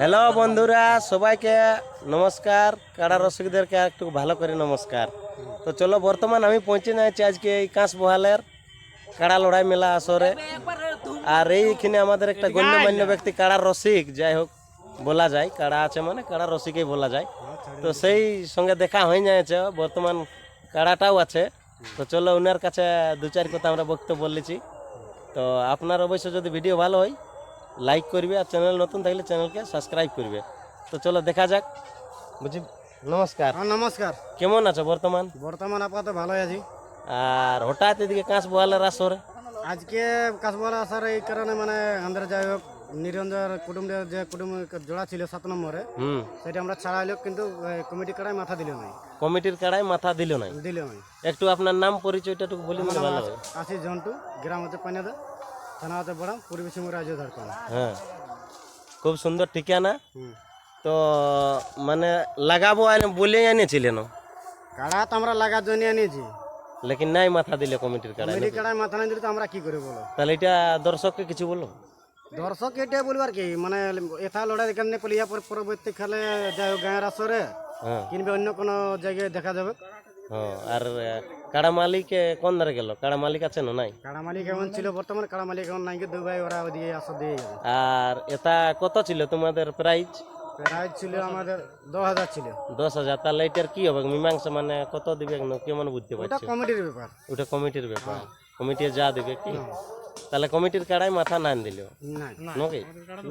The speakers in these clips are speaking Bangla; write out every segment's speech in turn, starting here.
হ্যালো বন্ধুরা, সবাইকে নমস্কার। কাড়া রসিকদেরকে একটু ভালো করে নমস্কার। তো চলো, বর্তমান আমি পৌঁছে যাচ্ছি আজকে এই কাঁচ বহালের কাড়া লড়াই মেলা আসরে। আর এইখানে আমাদের একটা গণ্যমান্য ব্যক্তি কাড়ার রসিক, যাই হোক, বলা যায়। কাড়া আছে মানে কাড়া রসিকেই বলা যায়। তো সেই সঙ্গে দেখা হয়ে যাচ্ছে, বর্তমান কাড়াটাও আছে। তো চলো ওনার কাছে দু চার কথা আমরা বক্তব্য বলেছি। তো আপনার অবশ্য যদি ভিডিও ভালো হয় লাইক করবে আর চ্যানেল নতুন থাকলে চ্যানেলকে সাবস্ক্রাইব করবে। তো চলো দেখা যাক। বুঝি নমস্কার। হ্যাঁ নমস্কার। কেমন আছো বর্তমান? বর্তমান আপাতত ভালোই আছি। আর হঠাৎ এদিকে কাঁচ বোয়ালের আসরে? আজকে কাশবলা আসার এই কারণে মানে আমাদের যাই হোক নিরঞ্জন কুটুম্বের যে কুটুম্ব জোড়া ছিল সাত নম্বরে হুম। সেটা আমরা ছাড়াইলো কিন্তু কমিটি কাড়ায় মাথা দিল নাই। কমিটির কাড়ায় মাথা দিল নাই? দিল নাই। একটু আপনার নাম পরিচয়টা একটু বলি দিলে ভালো আসি জন্টু গ্রাম হচ্ছে পানিয়াদা। থানা হচ্ছে পূর্বী সিংহ রাজ্য হ্যাঁ। খুব সুন্দর ঠিকানা। তো মানে লাগাবো আনে বলে এনেছিলেন কাড়া তো আমরা লাগার জন্য আনিয়েছি। লেকিন নাই মাথা দিলে কমিটির কাড়ায় কমিটি কাড়ায় মাথা না দিলে তো আমরা কি করে বলো? তাহলে এটা দর্শককে কিছু বলো। দর্শক এটা বলবার কি মানে এথা লড়াই এখানে পলিয়া পর পরবর্তী খালে যাই হোক গায়ের আসরে হ্যাঁ। কিংবা অন্য কোনো জায়গায় দেখা যাবে। হ্যাঁ আর কাড়া মালিক কোন ধারে গেল? কাড়া মালিক আছে না নাই? কাড়া মালিক এমন ছিল বর্তমানে কাড়া মালিক এমন নাই দু ভাই ওরা ওদিকে আসা দিয়ে যাবে আর এটা কত ছিল তোমাদের প্রাইজ প্রাইজ ছিল আমাদের দশ হাজার ছিল। দশ হাজার তাহলে এটার কি হবে? মীমাংসা মানে কত দিবে? না কেমন বুঝতে ওটা পারছ? কমিটির ব্যাপার। ওটা কমিটির ব্যাপার। কমিটি যা দিবে কি? তাহলে কমিটির কাড়ায় মাথা নান দিল? নাকি?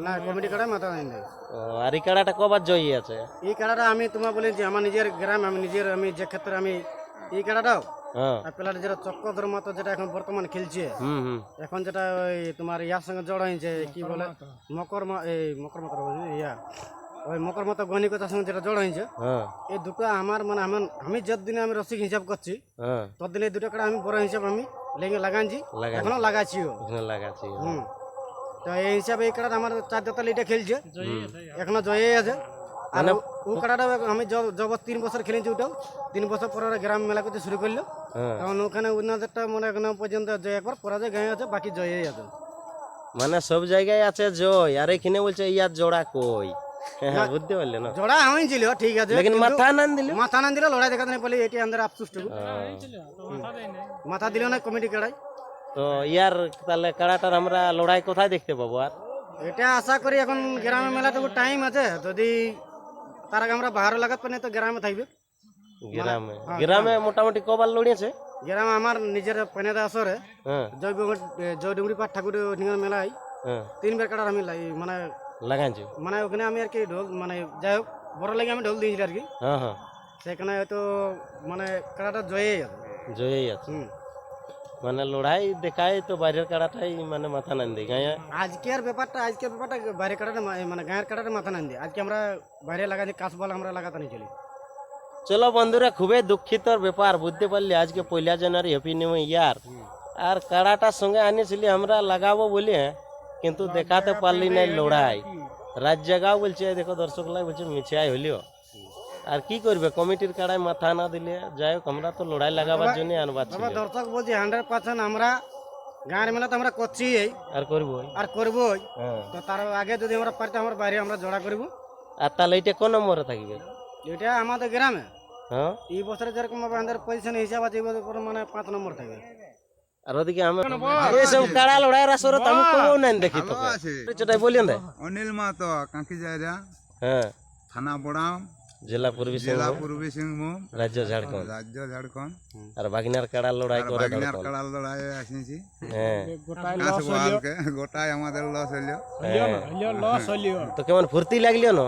না কমিটি কাড়ায় মাথা নাই নাই ও, আর এই কাড়াটা কবার জয়ী আছে? এই কাড়াটা আমি তোমার বলেছি আমার নিজের গ্রাম আমি নিজের আমি যে ক্ষেত্রে আমি এই কাড়াটাও হ্যাঁ আর প্লার যেটা চক্কর মতো যেটা এখন বর্তমান খেলছে হুম হুম। এখন যেটা ওই তোমার ইয়ার সঙ্গে জড় হয়েছে কি বলে? মকর এই মকর মতো ইয়া। ওই মকর মতো গণিকতার সঙ্গে যেটা জড় হয়েছে হ্যাঁ এই দুটো আমার মানে আমার আমি যতদিনে আমি রসিক হিসাব করছি হ্যাঁ ততদিন এই দুটো কাড়া আমি বড় হিসাব আমি লেগে লাগান এখনও লাগাচ্ছিও এখানে লাগাচ্ছি হুম। তো এই হিসাবে এই কাড়াটা আমার চার জাতাল এটা খেলছে এখনও জয়ে আছে। আর ও- ও আমি যব তিন বছর খেলেছি ওটাও তিন বছর পরে ওরা গ্রাম মেলা করতে শুরু করল। হ্যাঁ। তখন ওখানে ওনাদেরটা মনে এখনও পর্যন্ত জয় একবার পরাজয় গায়ে আছে বাকি জয়েই আছে। মানে সব জায়গায় আছে জয় আর এখানে বলছে ইয়ার জোড়া কই? হ্যাঁ বুঝতে পারলে না। জোড়া হয়েছিল ঠিক আছে লেকিন মাথা নান দিল? মাথা না দিলে লড়াই দেখাতে নেই বলে এটি আমাদের আফসুসটুকু মাথা দিল না কমিটি কাড়াই তো ইয়ার তাহলে কাড়াটার আমরা লড়াই কোথায় দেখতে পাবো আর? এটা আশা করি এখন গ্রামে মেলা তো টাইম আছে যদি তার আগে আমরা বাহারও লাগাত পানি তো গ্রামে থাকবে গ্রামে। গ্রামে মোটামুটি কবার লড়িয়েছে গ্রামে আমার নিজের পানিদা আসরে। হ্যাঁ। জয় জয় ডুমরি পাঠ ঠাকুর নিগম মেলায় হ্যাঁ। তিনবার কাটার আমি মানে লাগাইছি? মানে ওখানে আমি আর কি ঢোল মানে যাই হোক বড় লাগে আমি ঢোল দিয়েছি আর কি। হ্যাঁ হ্যাঁ। সেখানে হয়তো মানে কাটাটা জয়ে যাবে জয়ই আছে। মানে লড়াই দেখায় তো বাইরের কাড়াটাই মানে মাথা নান দিই গায়ে আজকের ব্যাপারটা আজকের ব্যাপারটা বাইরে কাটাটা মা- মানে গায়ের কাটাটা মাথা না দিয়ে আজকে আমরা বাইরে লাগাচ্ছি কাশবল আমরা লাগাতে নিয়ে চলি চলো বন্ধুরা খুবই দুঃখিতর ব্যাপার বুঝতে পারলি আজকে পয়লা জানুয়ারি হ্যাপি নিউ ইয়ার আর কাড়াটার সঙ্গে আনিছিলি আমরা লাগাবো বলে কিন্তু দেখাতে পারলি না লড়াই রাত জায়গাও বলছে দেখো দর্শক লাই বলছে মিছিয়াই হলিও আর কি করবে? কমিটির কাড়ায় মাথা না দিলে যাই হোক আমরা তো লড়াই লাগাবার জন্য আনবার দর্শক বলছি হান্ড্রেড পার্সেন্ট আমরা গাঁয়ের মেলা তো আমরা করছি আর করব আর করবোই। হ্যাঁ। তো তার আগে যদি আমরা পারতাম আমরা বাইরে আমরা জোড়া করব। আর তাহলে এটা কোন নম্বরে থাকবে? এটা আমাদের গ্রামে। হ্যাঁ। এই বছরে যেরকম ভাবে আমাদের পজিশন হিসাব আছে এই বছর মানে পাঁচ নম্বর থাকবে। আর ওদিকে আমি এইসব কাড়া লড়াইয়ের আসরে তো আমি কেউ নাই দেখি তোকে। সেটাই বলিয়ে দে। অনিল মাহাতো কাঁকি জায়গা হ্যাঁ। থানা বড়াম। জেলা পূর্বী জেলা পূর্বী সিংভূম রাজ্য ঝাড়খণ্ড। রাজ্য ঝাড়খণ্ড। আর বাগনার কাড়াল লড়াই করে বাগনার। কাড়াল লড়াই আসিছি। হ্যাঁ। গোটাই আমাদের লস হইল। হ্যাঁ। তো কেমন ফুর্তি লাগলিও না?